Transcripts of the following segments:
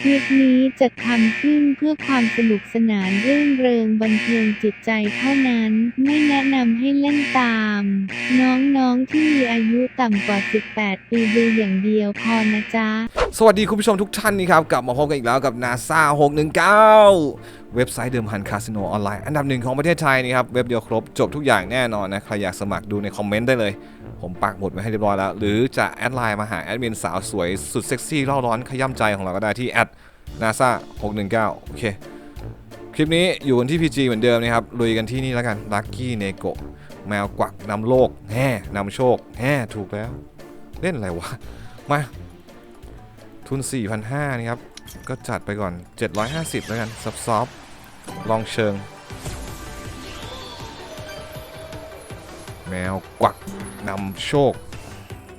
คลิปนี้จะทำขึ้นเพื่อความสนุกสนานรื่นเริงบันเทิงจิตใจเท่านั้นไม่แนะนำให้เล่นตาม น้องๆที่มีอายุต่ำกว่า 18 ปีดูอย่างเดียวพอนะจ๊ะ สวัสดีคุณผู้ชมทุกท่านนี่ครับ กลับมาพบกันอีกแล้วกับ NASA 619 เว็บไซต์เดิมพันคาสิโนออนไลน์อันดับหนึ่งของประเทศไทยนี่ครับ เว็บเดียวครบจบทุกอย่างแน่นอนนะ ใครอยากสมัครดูในคอมเมนต์ได้เลย ผมปักหมุดไว้ให้เรียบร้อยแล้ว หรือจะแอดไลน์มาหาแอดมินสาวสวยสุดเซ็กซี่เล่าร้อนขย้ำใจของเราก็ได้ที่แอด NASA 619 โอเค คลิปนี้อยู่กันที่ PG เหมือนเดิมนะครับ ลุยกันที่นี่แล้วกัน Lucky n e g o แมวกวักนำโลกแห่นำโชคแห่ถูกแล้ว เล่นอะไรวะ มา ทุน 4,500นี่ครับ ก็จัดไปก่อน 750 แล้วกันซับซอฟลองเชิง แมวกวักนำโชค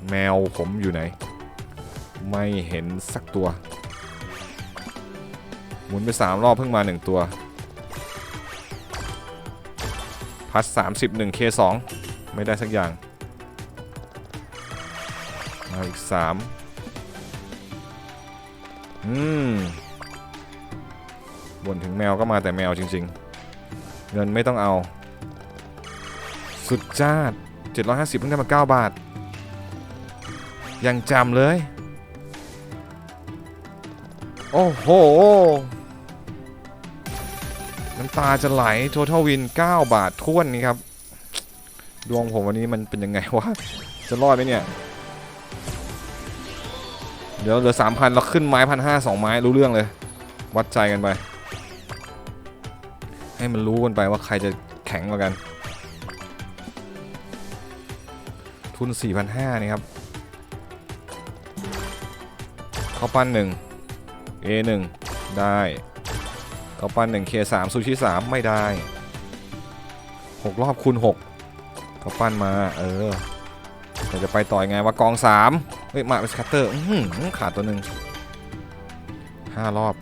แมวผมอยู่ไหน ไม่เห็นสักตัว หมุนไป 3 รอบเพิ่งมา 1 ตัว พัด30 1 K2 ไม่ได้สักอย่าง มาอีก 3 อืมบ่นถึงแมวก็มาแต่แมวจริง ๆ เงินไม่ต้องเอา สุดจ้าด750 เพิ่งได้มา 9 บาท ยังจำเลย โอ้โห น้ำตาจะไหล Total Win 9บาทท้วนนี่ครับ ดวงผมวันนี้มันเป็นยังไงวะ จะรอดไหมเนี่ย เดี๋ยวเหลือสามพันเราขึ้นไม้พันห้าสองไม้รู้เรื่องเลย วัดใจกันไป ให้มันรู้กันไปว่าใครจะแข็งกว่ากัน ทุน 4,500 นี่ครับข้าปั้น1 A1 ได้ ข้าปั้น 1 K3 ซูชิ 3 ไม่ได้ 6 รอบคูณ6ข้าปั้นมาเออแต่จะไปต่อยไงว่ากอง 3 เฮ้ย มาเป็นสคัตเตอร์อื้อหือขาดตัวหนึ่งห้ารอบ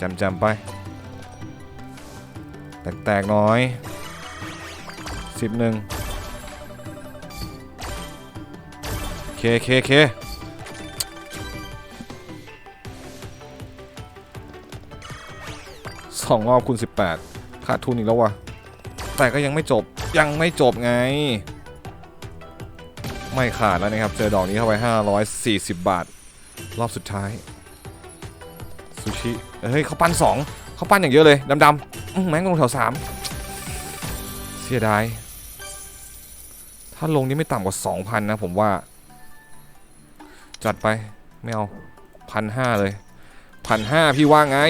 จำจำไป แตกๆน้อยสิบหนึ่งเคเคเค สองรอบคูณ18 ขาดทุนอีกแล้ววะแต่ก็ยังไม่จบยังไม่จบไง ไม่ขาดแล้วนะครับ เจอดอกนี้เข้าไป 540 บาท รอบสุดท้ายซูชิเฮ้ยเขาปั้น2เขาปั้นอย่างเยอะเลยดำๆแม่งลงแถว3เสียดายถ้าลงนี่ไม่ต่ำกว่า 2,000 นะผมว่า จัดไป ไม่เอาพันห้าเลยพันห้าพี่ว่าไง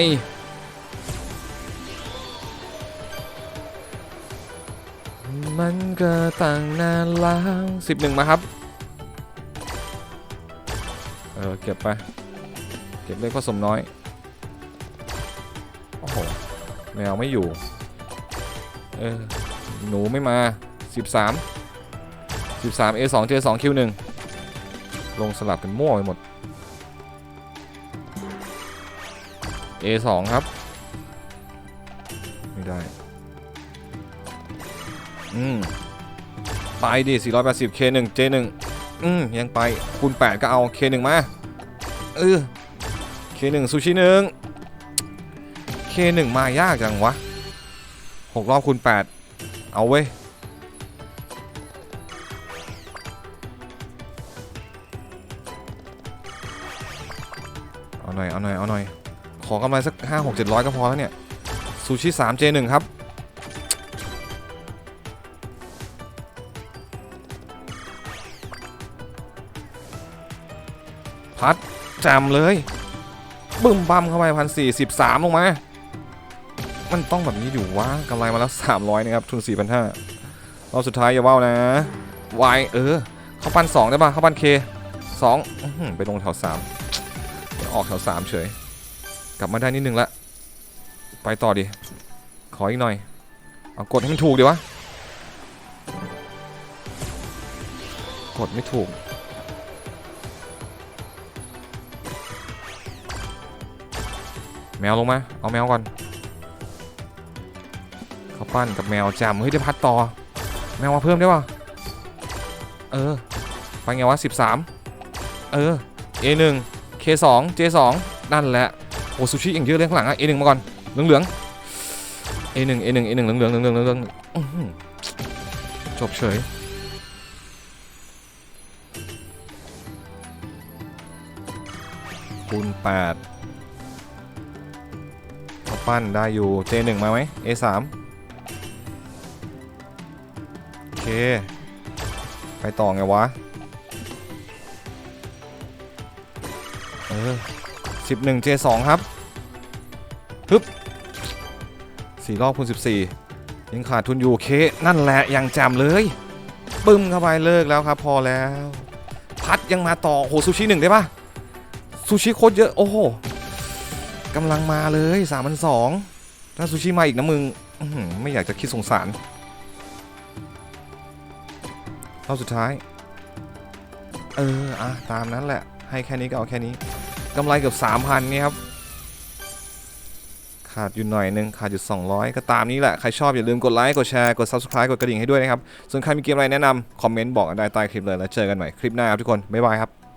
มันก็ตั้งนานแล้วสิบหนึ่งมาครับ เออ เก็บไป เก็บเล็กผสมน้อย โอ้โห แมวไม่อยู่ เออ หนูไม่มา13 13 A2 J2 Q1 ลงสลับกันมั่วไปหมด A2 ครับ ไม่ได้ อืมไปดิ 480 K1 J1 อืมยังไปคูณ8 ก็เอา K1 มาเออ K1 ซูชิหนึ่ง K1 มายากจังวะ 6 รอบคูณ8 เอาเว้ยเอาหน่อย เอาหน่อย เอาหน่อย ขอกำไรสัก 5 6 700 ก็พอแล้วเนี่ย ซูชิ3 J1 ครับ พัดจมเลยบึ้มบัมเข้าไปพันสี่สิบสามลงมา มันต้องแบบนี้อยู่วะกำไรมาแล้ว300นะครับทุน4,500รอบสุดท้ายอย่าว่าวนะวายเออ เข้าปั้น2ได้ป่ะ เข้าปั้นเคสองไปลงแถว3ออกแถว3เฉย กลับมาได้นิดนึงละ ไปต่อดิ ขออีกหน่อย เอากดให้มันถูกดีวะ กดไม่ถูก แมวลงมา เอาแมวก่อนเขาปั้นกับแมวจำเฮ้ยได้พัดต่อ แมวมาเพิ่มได้ป่ะ เออ ไปไงวะ 13 เออ A1 K2 J2 นั่นแหละ โอ้ซูชิอย่างเยอะเลยข้างหลังอะ A1 มาก่อน เหลืองเหลืองๆ A1 A1 A1 เหลืองเหลืองเหลืองเหลืองเหลืองอื้อหือจบเฉยคูณ8 ปั้นได้อยู่ J1 มาไหม A3 โอเค ไปต่อไงวะ เออ11 J2 ครับ ฮึบสี่รอบคูณ14 ยังขาดทุนอยู่เค นั่นแหละยังจมเลย ปึ้มเข้าไปเลิกแล้วครับ พอแล้ว พัดยังมาต่อโหซูชิหนึ่งได้ปะซูชิโคตรเยอะ โอ้โห กำลังมาเลย3 2 0 0ถ้าซูชิมาอีกนะมึงไม่อยากจะคิดสงสารรอบสุดท้าย เอออะตามนั้นแหละ ให้แค่นี้ก็เอาแค่นี้กำไรเกือบ3,000นี่ครับขาดอยู่หน่อยนึงขาดอยู่ 200 ก็ตามนี้แหละ ใครชอบอย่าลืมกดไลค์ กดแชร์ กด Subscribe กดกระดิ่งให้ด้วยนะครับ ส่วนใครมีเกมอะไรแนะนำคอมเมนต์บอกกันได้ใต้คลิปเลย แล้วเจอกันใหม่คลิปหน้าครับทุกคน บ๊ายบายครับ